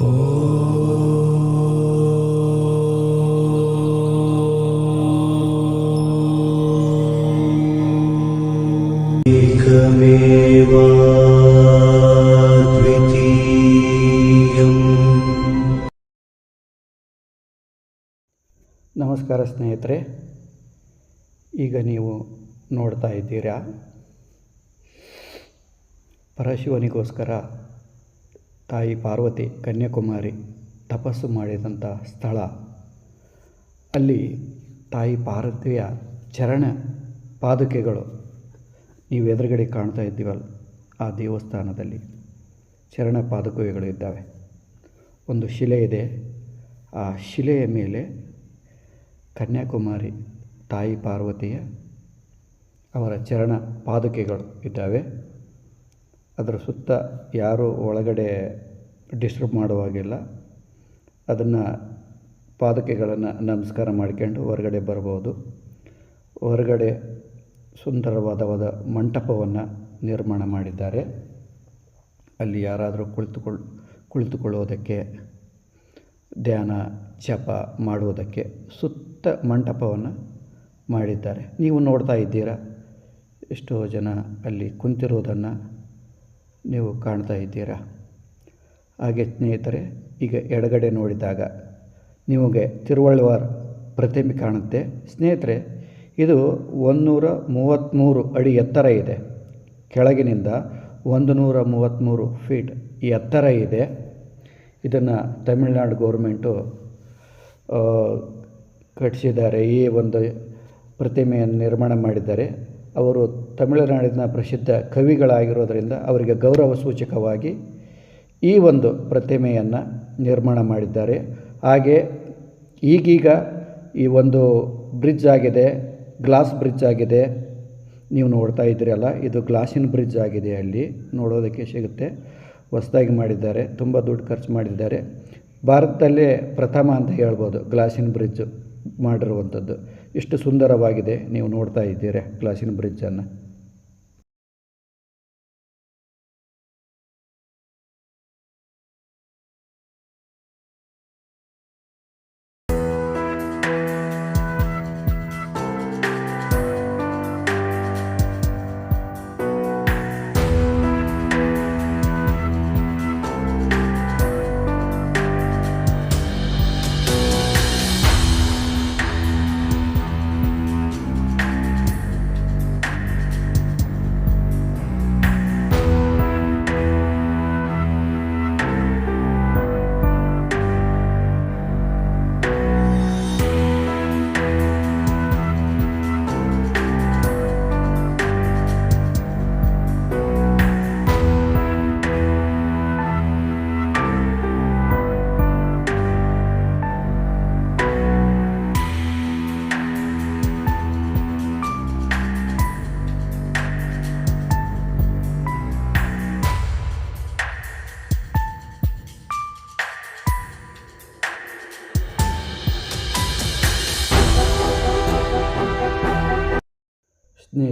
ನಮಸ್ಕಾರ ಸ್ನೇಹಿತರೆ ಈಗ ನೀವು ನೋಡ್ತಾ ಇದ್ದೀರಾ? ಪರಶಿವನಿಗೋಸ್ಕರ ತಾಯಿ ಪಾರ್ವತಿ ಕನ್ಯಾಕುಮಾರಿ ತಪಸ್ಸು ಮಾಡಿದಂಥ ಸ್ಥಳ. ಅಲ್ಲಿ ತಾಯಿ ಪಾರ್ವತಿಯ ಚರಣ ಪಾದುಕೆಗಳು ನೀವು ಎದುರುಗಡೆ ಕಾಣ್ತಾ ಇದ್ದೀವಲ್ಲ, ಆ ದೇವಸ್ಥಾನದಲ್ಲಿ ಚರಣ ಪಾದುಕೆಗಳು ಇದ್ದಾವೆ. ಒಂದು ಶಿಲೆ ಇದೆ. ಆ ಶಿಲೆಯ ಮೇಲೆ ಕನ್ಯಾಕುಮಾರಿ ತಾಯಿ ಪಾರ್ವತಿಯ ಅವರ ಚರಣ ಪಾದುಕೆಗಳು ಇದ್ದಾವೆ. ಅದರ ಸುತ್ತ ಯಾರು ಒಳಗಡೆ ಡಿಸ್ಟರ್ಬ್ ಮಾಡುವಾಗಿಲ್ಲ. ಅದನ್ನು ಪಾದಕೆಗಳನ್ನು ನಮಸ್ಕಾರ ಮಾಡ್ಕೊಂಡು ಹೊರಗಡೆ ಬರ್ಬೋದು. ಹೊರಗಡೆ ಸುಂದರವಾದವಾದ ಮಂಟಪವನ್ನು ನಿರ್ಮಾಣ ಮಾಡಿದ್ದಾರೆ. ಅಲ್ಲಿ ಯಾರಾದರೂ ಕುಳಿತುಕೊಳ್ಳ ಕುಳಿತುಕೊಳ್ಳೋದಕ್ಕೆ, ಧ್ಯಾನ, ಜಪ ಮಾಡುವುದಕ್ಕೆ ಸುತ್ತ ಮಂಟಪವನ್ನು ಮಾಡಿದ್ದಾರೆ. ನೀವು ನೋಡ್ತಾ ಇದ್ದೀರಾ? ಎಷ್ಟೋ ಜನ ಅಲ್ಲಿ ಕುಂತಿರೋದನ್ನು ನೀವು ಕಾಣ್ತಾ ಇದ್ದೀರಾ? ಹಾಗೆ ಸ್ನೇಹಿತರೆ, ಈಗ ಎಡಗಡೆ ನೋಡಿದಾಗ ನಿಮಗೆ ತಿರುವಳ್ಳುವಾರ್ ಪ್ರತಿಮೆ ಕಾಣುತ್ತೆ. ಸ್ನೇಹಿತರೆ, ಇದು ಒಂದುನೂರ ಮೂವತ್ತ್ಮೂರು ಅಡಿ ಎತ್ತರ ಇದೆ. ಕೆಳಗಿನಿಂದ ಒಂದು ನೂರ ಮೂವತ್ತ್ಮೂರು ಫೀಟ್ ಎತ್ತರ ಇದೆ. ಇದನ್ನು ತಮಿಳ್ನಾಡು ಗೌರ್ಮೆಂಟು ಕಟ್ಟಿಸಿದ್ದಾರೆ. ಈ ಒಂದು ಪ್ರತಿಮೆಯನ್ನು ನಿರ್ಮಾಣ ಮಾಡಿದ್ದಾರೆ. ಅವರು ತಮಿಳುನಾಡಿನ ಪ್ರಸಿದ್ಧ ಕವಿಗಳಾಗಿರೋದರಿಂದ ಅವರಿಗೆ ಗೌರವ ಸೂಚಕವಾಗಿ ಈ ಒಂದು ಪ್ರತಿಮೆಯನ್ನು ನಿರ್ಮಾಣ ಮಾಡಿದ್ದಾರೆ. ಹಾಗೆ ಈಗೀಗ ಈ ಒಂದು ಬ್ರಿಡ್ಜ್ ಆಗಿದೆ, ಗ್ಲಾಸ್ ಬ್ರಿಡ್ಜ್ ಆಗಿದೆ. ನೀವು ನೋಡ್ತಾ ಇದ್ದೀರಲ್ಲ ಇದು ಗ್ಲಾಸಿನ ಬ್ರಿಡ್ಜ್ ಆಗಿದೆ ಅಲ್ಲಿ, ನೋಡೋದಕ್ಕೆ ಸಿಗುತ್ತೆ. ಹೊಸದಾಗಿ ಮಾಡಿದ್ದಾರೆ, ತುಂಬ ದುಡ್ಡು ಖರ್ಚು ಮಾಡಿದ್ದಾರೆ. ಭಾರತದಲ್ಲೇ ಪ್ರಥಮ ಅಂತ ಹೇಳ್ಬೋದು, ಗ್ಲಾಸಿನ ಬ್ರಿಡ್ಜ್ ಮಾಡಿರುವಂಥದ್ದು. ಇಷ್ಟು ಸುಂದರವಾಗಿದೆ, ನೀವು ನೋಡ್ತಾ ಇದ್ದೀರಾ ಗ್ಲಾಸಿನ ಬ್ರಿಡ್ಜನ್ನು.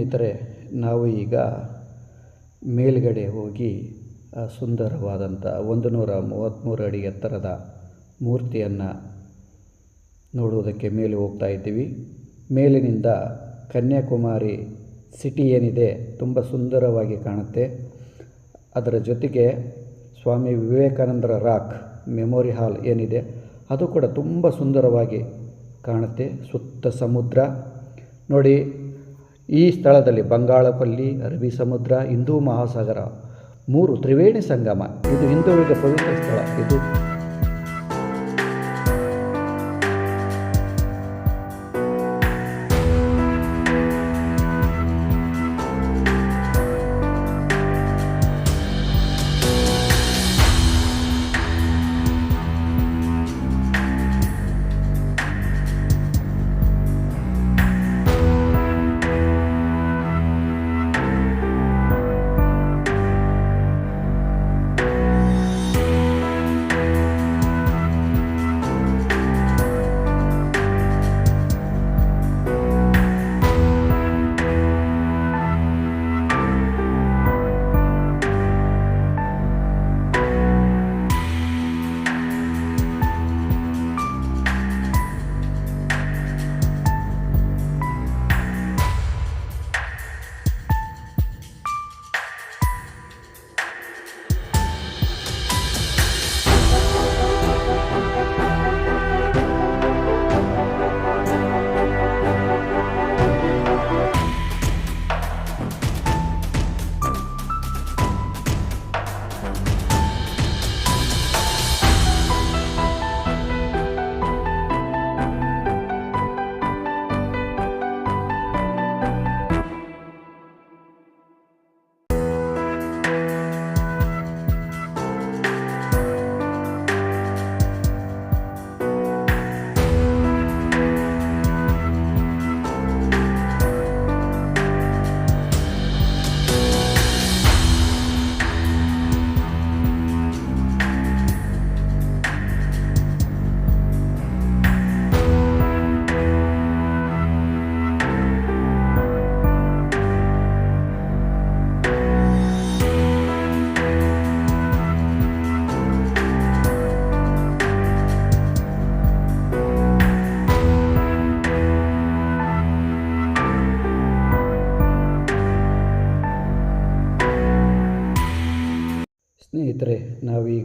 ಸ್ನೇಹಿತರೆ, ನಾವು ಈಗ ಮೇಲ್ಗಡೆ ಹೋಗಿ, ಆ ಸುಂದರವಾದಂಥ ಒಂದು ನೂರ ಮೂವತ್ತ್ಮೂರು ಅಡಿ ಎತ್ತರದ ಮೂರ್ತಿಯನ್ನು ನೋಡುವುದಕ್ಕೆ ಮೇಲೆ ಹೋಗ್ತಾ ಇದ್ದೀವಿ. ಮೇಲಿನಿಂದ ಕನ್ಯಾಕುಮಾರಿ ಸಿಟಿ ಏನಿದೆ, ತುಂಬ ಸುಂದರವಾಗಿ ಕಾಣುತ್ತೆ. ಅದರ ಜೊತೆಗೆ ಸ್ವಾಮಿ ವಿವೇಕಾನಂದರ ರಾಕ್ ಮೆಮೋರಿ ಹಾಲ್ ಏನಿದೆ, ಅದು ಕೂಡ ತುಂಬ ಸುಂದರವಾಗಿ ಕಾಣುತ್ತೆ, ಸುತ್ತ ಸಮುದ್ರ. ನೋಡಿ ಈ ಸ್ಥಳದಲ್ಲಿ ಬಂಗಾಳಪಲ್ಲಿ ಅರಬಿ ಸಮುದ್ರ ಹಿಂದೂ ಮಹಾಸಾಗರ, ಮೂರು ತ್ರಿವೇಣಿ ಸಂಗಮ. ಇದು ಹಿಂದೂಗಳಿಗೆ ಪವಿತ್ರ ಸ್ಥಳ. ಇದು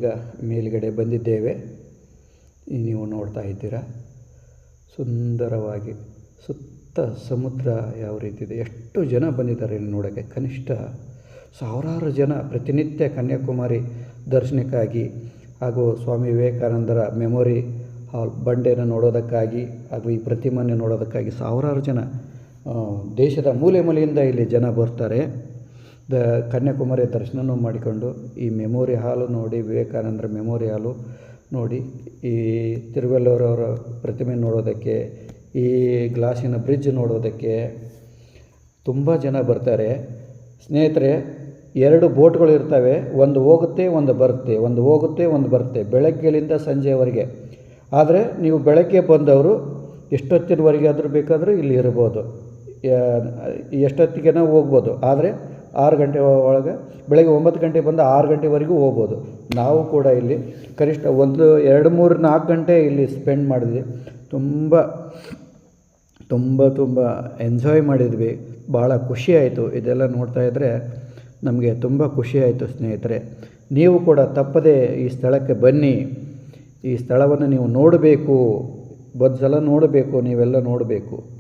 ನಾವೀಗ ಮೇಲುಗಡೆ ಬಂದಿದ್ದೇವೆ. ನೀವು ನೋಡ್ತಾ ಇದ್ದೀರಾ? ಸುಂದರವಾಗಿ. ಸುತ್ತ ಸಮುದ್ರ ಯಾವ ರೀತಿ ಇದೆ? ಎಷ್ಟು ಜನ ಬಂದಿದ್ದಾರೆ ಇಲ್ಲಿ ನೋಡೋಕ್ಕೆ? ಕನಿಷ್ಠ ಸಾವಿರಾರು ಜನ. ಪ್ರತಿನಿತ್ಯ ಕನ್ಯಾಕುಮಾರಿ ದರ್ಶನಕ್ಕಾಗಿ ಹಾಗೂ ಸ್ವಾಮಿ ವಿವೇಕಾನಂದರ ಮೆಮೊರಿ ಹಾಲ್ ಬಂಡೆಯನ್ನು ನೋಡೋದಕ್ಕಾಗಿ ಹಾಗೂ ಈ ಪ್ರತಿಮೆಯನ್ನು ನೋಡೋದಕ್ಕಾಗಿ ಸಾವಿರಾರು ಜನ ದೇಶದ ಮೂಲೆ ಮೂಲೆಯಿಂದ ಇಲ್ಲಿ ಜನ ಬರ್ತಾರೆ. ದ ಕನ್ಯಾಕುಮಾರಿಯ ದರ್ಶನವೂ ಮಾಡಿಕೊಂಡು ಈ ಮೆಮೋರಿ ಹಾಲು ನೋಡಿ ವಿವೇಕಾನಂದರ ಮೆಮೋರಿ ಹಾಲು ನೋಡಿ, ಈ ತಿರುವಲ್ಲೂರವರ ಪ್ರತಿಮೆ ನೋಡೋದಕ್ಕೆ, ಈ ಗ್ಲಾಸಿನ ಬ್ರಿಡ್ಜ್ ನೋಡೋದಕ್ಕೆ ತುಂಬ ಜನ ಬರ್ತಾರೆ. ಸ್ನೇಹಿತರೆ, ಎರಡು ಬೋಟ್ಗಳು ಇರ್ತವೆ. ಒಂದು ಹೋಗುತ್ತೆ, ಒಂದು ಬರುತ್ತೆ. ಒಂದು ಹೋಗುತ್ತೆ, ಒಂದು ಬರುತ್ತೆ. ಬೆಳಗ್ಗೆಲಿಂದ ಸಂಜೆವರೆಗೆ. ಆದರೆ ನೀವು ಬೆಳಗ್ಗೆ ಬಂದವರು ಎಷ್ಟೊತ್ತಿನವರೆಗೆ ಆದರೂ ಬೇಕಾದರೂ ಇಲ್ಲಿ ಇರ್ಬೋದು. ಎಷ್ಟೊತ್ತಿಗೆನ ಹೋಗ್ಬೋದು. ಆದರೆ ಆರು ಗಂಟೆ ಒಳಗೆ ಬೆಳಗ್ಗೆ ಒಂಬತ್ತು ಗಂಟೆ ಬಂದು ಆರು ಗಂಟೆವರೆಗೂ ಹೋಗ್ಬೋದು. ನಾವು ಕೂಡ ಇಲ್ಲಿ ಕನಿಷ್ಠ ಒಂದು, ಎರಡು, ಮೂರು, ನಾಲ್ಕು ಗಂಟೆ ಇಲ್ಲಿ ಸ್ಪೆಂಡ್ ಮಾಡಿದ್ವಿ. ತುಂಬ ತುಂಬ ತುಂಬ ಎಂಜಾಯ್ ಮಾಡಿದ್ವಿ. ಭಾಳ ಖುಷಿಯಾಯಿತು ಇದೆಲ್ಲ ನೋಡ್ತಾ ಇದ್ದರೆ ನಮಗೆ ತುಂಬ ಖುಷಿ ಆಯಿತು ಸ್ನೇಹಿತರೆ. ನೀವು ಕೂಡ ತಪ್ಪದೆ ಈ ಸ್ಥಳಕ್ಕೆ ಬನ್ನಿ. ಈ ಸ್ಥಳವನ್ನು ನೀವು ನೋಡಬೇಕು. ಬದ್ಸಲ ಸಲ ನೋಡಬೇಕು, ನೀವೆಲ್ಲ ನೋಡಬೇಕು.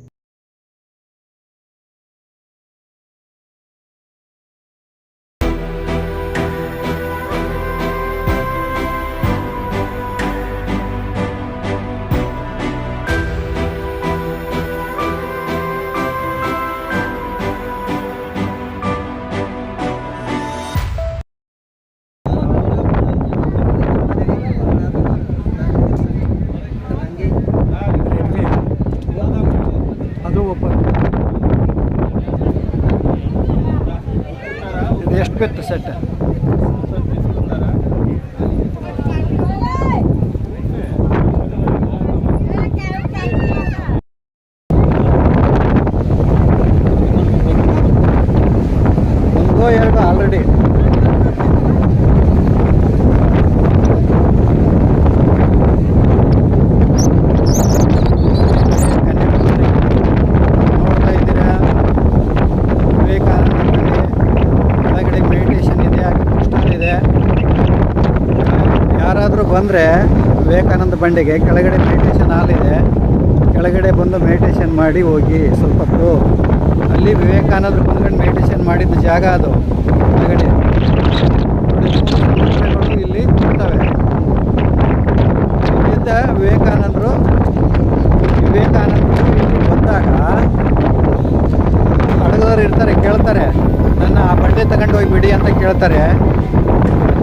ಇದು ಎಷ್ಟು ಬಿತ್ತು ಸೆಟ್ ಒಂದೋ ಎರಡು ಆಲ್ರೆಡಿ ನೋಡ್ತಾ ಇದ್ದೀರಾ ವಿವೇಕಾನಂದ ಬಂಡೆ ಕೆಳಗಡೆ ಮೆಡಿಟೇಷನ್ ಇದೆ ಹಾಗೆ ಕೃಷ್ಣ ಇದೆ ಯಾರಾದರೂ ಬಂದರೆ ವಿವೇಕಾನಂದ ಬಂಡೆಗೆ ಕೆಳಗಡೆ ಮೆಡಿಟೇಷನ್ ಹಾಲ್ ಇದೆ. ಕೆಳಗಡೆ ಬಂದು ಮೆಡಿಟೇಷನ್ ಮಾಡಿ ಹೋಗಿ ಸ್ವಲ್ಪ ಹೊತ್ತು ಅಲ್ಲಿ ವಿವೇಕಾನಂದರು ಬಂದ್ಕೊಂಡು ಮೆಡಿಟೇಷನ್ ಮಾಡಿದ ಜಾಗ ಅದು. ಕೆಳಗಡೆ. ಇಲ್ಲಿ ಇರ್ತವೆ. ಇಲ್ಲಿದ್ದ ವಿವೇಕಾನಂದರು ವಿವೇಕಾನಂದರು ಇಲ್ಲಿ ಬಂದಾಗ ಹಡಗದವ್ರು ಇರ್ತಾರೆ, ಕೇಳ್ತಾರೆ. ನನ್ನ ಆ ಬಂಡೆ ತಗೊಂಡು ಹೋಗಿ ಬಿಡಿ ಅಂತ ಕೇಳ್ತಾರೆ.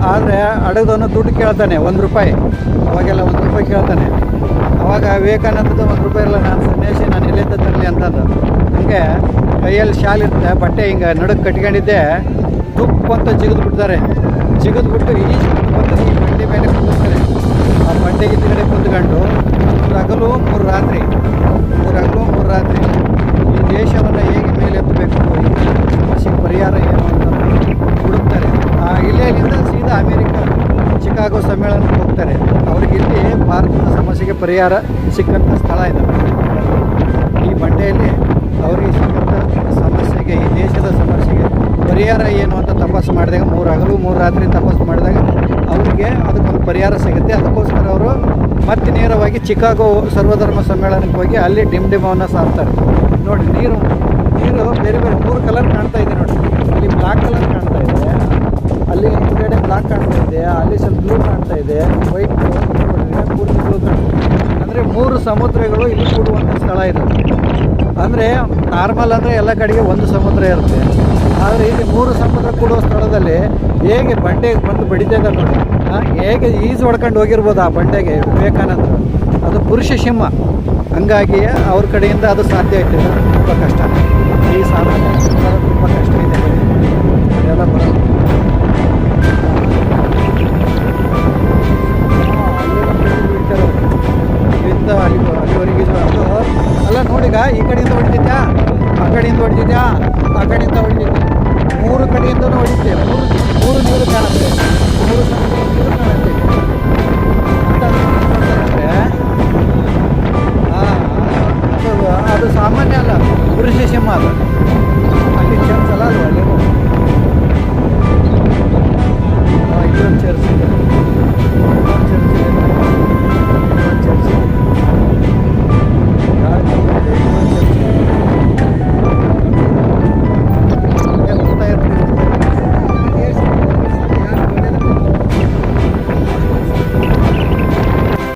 ಆದರೆ ಹಡಗದವನು ದುಡ್ಡು ಕೇಳ್ತಾನೆ, ಒಂದು ರೂಪಾಯಿ. ಅವಾಗೆಲ್ಲ ಒಂದು ರೂಪಾಯಿ ಕೇಳ್ತಾನೆ. ಅವಾಗ ವಿವೇಕಾನಂದದ ಒಂದು ರೂಪಾಯಿ ಇಲ್ಲ, ನಾನು ಸನ್ಯಾಸಿ, ನಾನು ಎಲ್ಲಿಂದ ತರಲಿ ಅಂತಂದು. ಹಂಗೆ ಕೈಯಲ್ಲಿ ಶಾಲು ಇರುತ್ತೆ, ಬಟ್ಟೆ ಹಿಂಗೆ ನಡುಗೆ ಕಟ್ಕೊಂಡಿದ್ದೆ ತುಪ್ಪ ಅಂತ ಜಿಗಿದು ಬಿಡ್ತಾರೆ. ಜಿಗಿದು ಬಿಟ್ಟು ಈ ಬಂದು ಈ ಬಂಡೆ ಮೇಲೆ ಕುಂದಿರ್ತಾರೆ. ಆ ಬಂಡೆ ಹಿಂದ್ಗಡೆ ಕುತ್ಕೊಂಡು ಮೂರು ಹಗಲು ಮೂರು ರಾತ್ರಿ. ಮೂರು ಹಗಲು ಮೂರು ರಾತ್ರಿ. ಈ ದೇಶವನ್ನು ಹೇಗೆ ಮೇಲೆ ಎತ್ತಬೇಕು? ಈ ಪರಿಹಾರ ಏನು ಅಂತ ಹುಡುಕ್ತಾರೆ. ಸಮ್ಮೇಳನಕ್ಕೆ ಹೋಗ್ತಾರೆ. ಅವ್ರಿಗೆ ಇಲ್ಲಿ ಭಾರತದ ಸಮಸ್ಯೆಗೆ ಪರಿಹಾರ ಸಿಕ್ಕಂಥ ಸ್ಥಳ ಇದೆ. ಈ ಬಂಡೆಯಲ್ಲಿ ಅವರಿಗೆ ಸಿಕ್ಕಂಥ ಸಮಸ್ಯೆಗೆ, ಈ ದೇಶದ ಸಮಸ್ಯೆಗೆ ಪರಿಹಾರ ಏನು ಅಂತ ತಪಾಸು ಮಾಡಿದಾಗ ಮೂರು ಹಗಲು ಮೂರು ರಾತ್ರಿ ತಪಾಸು ಮಾಡಿದಾಗ ಅವರಿಗೆ ಅದಕ್ಕೊಂದು ಪರಿಹಾರ ಸಿಗುತ್ತೆ. ಅದಕ್ಕೋಸ್ಕರ ಅವರು ಮತ್ತೆ ನೇರವಾಗಿ ಚಿಕಾಗೋ ಸರ್ವಧರ್ಮ ಸಮ್ಮೇಳನಕ್ಕೆ ಹೋಗಿ ಅಲ್ಲಿ ಡಿಮ್ ಡಿಮವನ್ನು ಸಾರ್ತಾರೆ. ನೋಡಿ, ನೀರು ನೀರು ಬೇರೆ ಬೇರೆ ಮೂರು ಕಲರ್ ಕಾಣ್ತಾ ಇದೆ ನೋಡಿ. ಇಲ್ಲಿ ಬ್ಲಾಕ್ ಕಲರ್ ಕಾಣ್ತಾ ಇದೆ. ಅಲ್ಲಿ ಹಿಂದ್ಗಡೆ ಬ್ಲಾಕ್ ಕಾಣ್ತಾ ಇದೆ, ಅಲ್ಲಿ ಸ್ವಲ್ಪ ಬ್ಲೂ ಕಾಣ್ತಾ ಇದೆ ವೈಟ್ ಪೂರ್ತಿ ಬ್ಲೂ ಅಂದರೆ ಮೂರು ಸಮುದ್ರಗಳು ಇಲ್ಲಿ ಕೂಡುವಂಥ ಸ್ಥಳ ಇದು. ಅಂದರೆ ನಾರ್ಮಲ್ ಅಂದರೆ ಎಲ್ಲ ಕಡೆಗೆ ಒಂದು ಸಮುದ್ರ ಇರುತ್ತೆ. ಆದರೆ ಇಲ್ಲಿ ಮೂರು ಸಮುದ್ರ ಕೂಡುವ ಸ್ಥಳದಲ್ಲಿ ಹೇಗೆ ಬಂಡೆಗೆ ಬಂದು ಬಡಿತಾ ಅಂತ ನೋಡಿ ಹೇಗೆ ಈಜು ಹೊಡ್ಕೊಂಡು ಹೋಗಿರ್ಬೋದು ಆ ಬಂಡೆಗೆ ವಿವೇಕಾನಂದ ಅದು ಪುರುಷ ಸಿಂಹ. ಹಂಗಾಗಿ ಅವ್ರ ಕಡೆಯಿಂದ ಅದು ಸಾಧ್ಯ ಆಯ್ತು. ತುಂಬ ಕಷ್ಟ. ಈ ಸಾಧನೆ ತುಂಬ ಕಷ್ಟ ಇದೆ. ಎಲ್ಲ ಬರೋದು. ಜೋರಿಗಿದ್ರು ಅಲ್ಲ ನೋಡಿಗ ಈ ಕಡೆಯಿಂದ ಹೊಡೆದಿದ್ಯಾ? ಆ ಕಡೆಯಿಂದ ಹೊಡೆದಿದ್ಯಾ? ಆ ಕಡೆಯಿಂದ ಹೊಡೆದಿದ್ದೆ ಮೂರು ಕಡೆಯಿಂದ ಹೊಡಿತೇವೆ ಮೂರು ಮೂರು ನೀರು ಕಾಣುತ್ತೆ. ಮೂರು ನೀರು ಕಾಣುತ್ತೆ. ಅದು ಸಾಮಾನ್ಯ ಅಲ್ಲ ಪುರುಷ ಸಿಂಹ ಅದು ಅಲ್ಲಿ ಚಂದ ಅದು